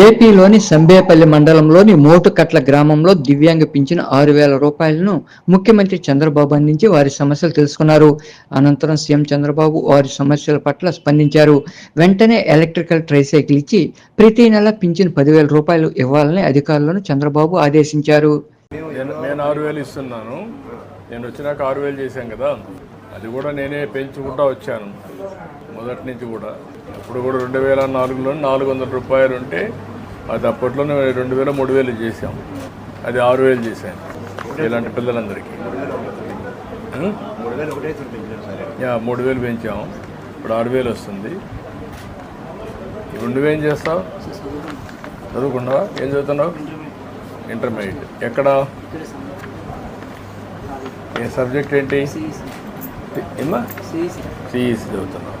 ఏపీలోని సంబేపల్లి మండలంలోని మోటుకట్ల గ్రామంలో దివ్యాంగ పింఛన్ ఆరు వేల రూపాయలను ముఖ్యమంత్రి చంద్రబాబు అందించి వారి సమస్యలు తెలుసుకున్నారు. అనంతరం సీఎం చంద్రబాబు వారి సమస్యల పట్ల స్పందించారు. వెంటనే ఎలక్ట్రికల్ ట్రైసైకిల్ ఇచ్చి ప్రతి నెల పింఛన్ పదివేల రూపాయలు ఇవ్వాలని అధికారులను చంద్రబాబు ఆదేశించారు. నేను ఆరు వేలు ఇస్తున్నాను. నేను వచ్చినాక ఆరు వేలు చేశాను కదా. అది కూడా నేనే పెంచుకుంటా వచ్చాను. మొదటి నుంచి కూడా. అప్పుడు కూడా రెండు వేల నాలుగులో నాలుగు వందల రూపాయలు ఉంటే అది అప్పట్లోనే రెండు వేల మూడు వేలు చేశాం. అది ఆరు వేలు చేశాను ఇలాంటి పిల్లలందరికీ. మూడు వేలు పెంచాము ఇప్పుడు ఆరు వేలు వస్తుంది. ఇప్పుడు నువ్వేం చేస్తావు? చదువుకున్నావా ఏం చదువుతున్నావు? ఇంటర్మీడియట్. ఎక్కడ? ఏ సబ్జెక్ట్ ఏంటి? ఏమా సిఈసి చదువుతున్నావు.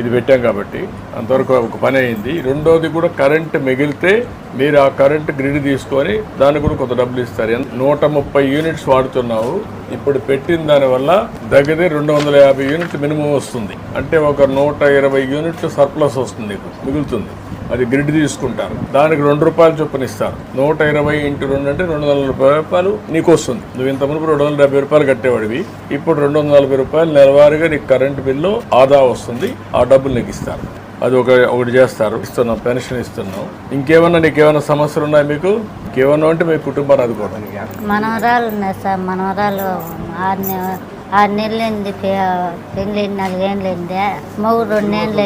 ఇది పెట్టాం కాబట్టి అంతవరకు ఒక పని అయింది. రెండోది కూడా కరెంట్ మిగిలితే మీరు ఆ కరెంట్ గ్రిడ్ తీసుకొని దానికి కూడా కొంత డబ్బులు ఇస్తారు. నూట ముప్పై యూనిట్స్ వాడుతున్నావు. ఇప్పుడు పెట్టిన దానివల్ల దగ్గరే రెండు వందల యాభై యూనిట్ మినిమం వస్తుంది. అంటే ఒక నూట ఇరవై యూనిట్లు సర్ప్లస్ వస్తుంది. మిగులుతుంది. అది గ్రిడ్ తీసుకుంటారు. దానికి రెండు రూపాయలు చొప్పున ఇస్తారు. నూట ఇరవై ఇంటూ రెండు అంటే రెండు వందల నలభై రూపాయలు నీకు వస్తుంది. నువ్వు ఇంత మునుపు రెండు వందల డెబ్బై రూపాయలు కట్టేవాడివి. ఇప్పుడు రెండు వందల నలభై రూపాయలు నెలవారీగా నీకు కరెంటు బిల్లు ఆదా వస్తుంది. ఆ డబ్బులు నీకు ఇస్తారు. అది ఒక ఒకటి చేస్తారు. ఇస్తున్నాం పెన్షన్ ఇస్తున్నాం ఇంకేమన్నా నీకు ఏమైనా సమస్యలు ఉన్నాయి మీకు? ఇంకేమన్నా అంటే మీ కుటుంబాన్ని ఆదుకోవడం మనవరాలు ఉన్నాయి సార్. మనవరాలు ఆరు ఆరు నెలలైంది పెళ్ళి నాలుగేళ్ళైంది మగ రెండేళ్ళు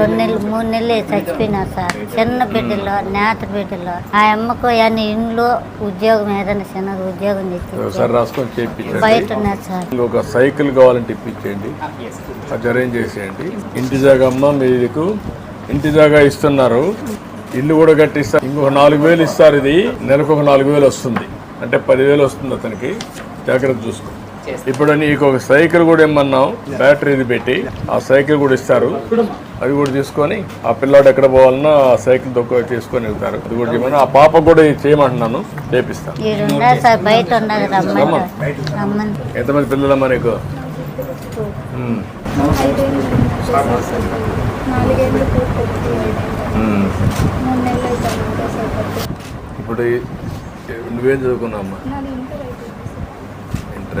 రెండు నెలలు మూడు నెలలు చచ్చిపోయినారు సార్. చిన్న బిడ్డలో నేత బిడ్డలో. ఆ అమ్మకు అన్ని ఇంట్లో ఉద్యోగం ఏదైనా చిన్నది ఉద్యోగం తెచ్చి బయట ఉన్నారు సార్. ఇంకొక సైకిల్ కావాలంటే ఇప్పించేయండి. అది అరేంజ్ చేసేయండి. ఇంటి జాగా అమ్మ మీకు ఇంటి జాగా ఇస్తున్నారు. ఇల్లు కూడా కట్టిస్తారు ఇంకొక నాలుగు వేలు ఇస్తారు ఇది. నెలకు ఒక నాలుగు వేలు వస్తుంది. అంటే పదివేలు వస్తుంది అతనికి. జాగ్రత్త చూసుకో. ఇప్పుడు నీకు ఒక సైకిల్ కూడా ఇమ్మన్నాం బ్యాటరీ ఇది పెట్టి. ఆ సైకిల్ కూడా ఇస్తారు. అది కూడా తీసుకొని ఆ పిల్లాడు ఎక్కడ పోవాలన్నా ఆ సైకిల్ తొక్క తీసుకొని వెళ్తారు. అది కూడా చేయమని ఆ పాప కూడా ఇది చేయమంటున్నాను. చేపిస్తాను ఎంతమంది పిల్లలమ్మా నీకు. ఇప్పుడు నువ్వేం ఇంటర్ అయిపోయింది ఇంటర్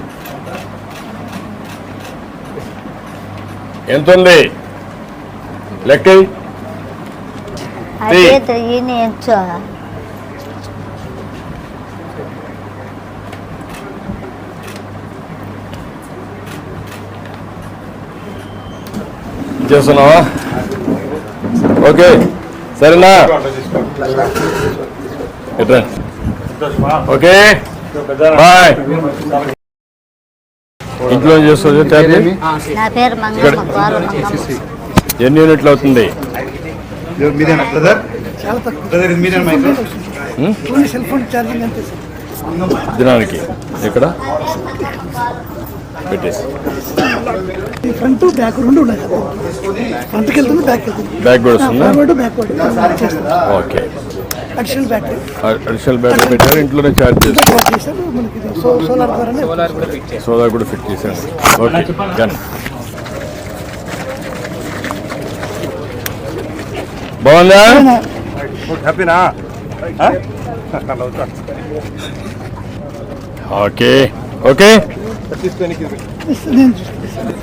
ఎంత ఉంది? లెక్క? చేస్తున్నావా? ఓకే. సరేనా? ఓకే. బాయ్. ఇంట్లో చేస్తుంది ఛార్జీ నా పేరు మంగమ్మ గోల మంగమ్మ. ఎన్ని యూనిట్లు అవుతుంది? మీదేనా బ్రదర్ బ్రదర్ ఇది మీదేనా మైక్ ఉం? ఓన్లీ సెల్ ఫోన్ ఛార్జింగ్ అంతే సార్. దినానికి. పెట్టేసి. ఈ ఫ్రంట్ బ్యాక్ రెండు ఉన్నాయి. ఫ్రంట్కి వెళ్తుంది బ్యాక్ వెళ్తుంది. బ్యాగ్ కూడా వస్తుందా? Okay. Additional battery additional battery పెట్టారు ఇంట్లోనే ఛార్జ్ చేస్తారు చేశారు. మనకి సోలార్ ద్వారానే సోదా కూడా ఫిట్ చేశాను ఓకే డన్ బాగుందా? హ్యాపీనా ఓకే ఓకే నేను చూస్తాను